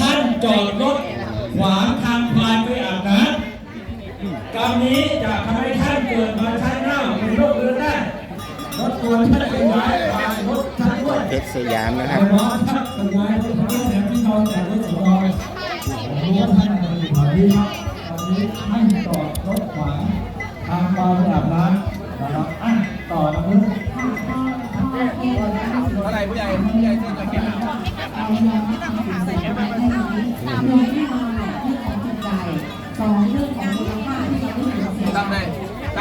ท่านจอดรถขวางทางพานไปอาบน้ำกรรมนี้จะทำให้ท่านเกิดมาใช้หน้าเป็นโรคเรื้อนได้รถตัวท่านเป็นไม้พานรถท่านด้วยเพชรสยามนะคครัรับบน้องครับเป็นไม้รถท่านแถมที่นอนจากรถสำรองผมรู้ว่าท่านจะอยู่แถวนี้ครับตอนนี้ท่านจอดรถขวางทางพานไปอาบน้ำนะครับอะต่อนะครับเท่าไหร่ผู้ใหญ่ผู้ใหญ่ที่จะเก็บ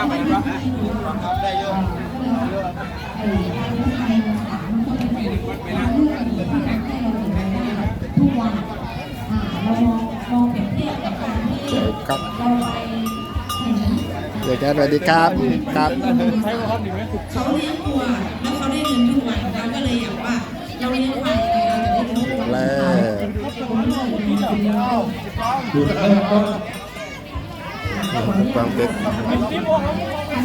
ที่ทำให้เราถึงวันนี้ทุกวันอ่าเรามองมองเปรียบเทียบกับการที่ครับเราไปเห็นเดี๋ยวจะสวัสดีครับครับเขาเลี้ยงวัวแล้วเขาได้เงินทุกวันเราก็เลยอยากว่าเราเลี้ยงควายยังไงเราจะได้รู้ว่าแล้ดูเริ่มต้นว ความเพชรอันนี้นะคะ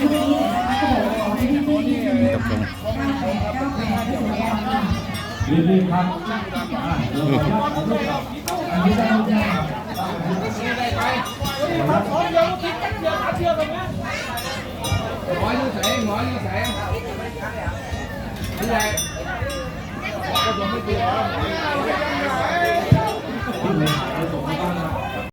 เข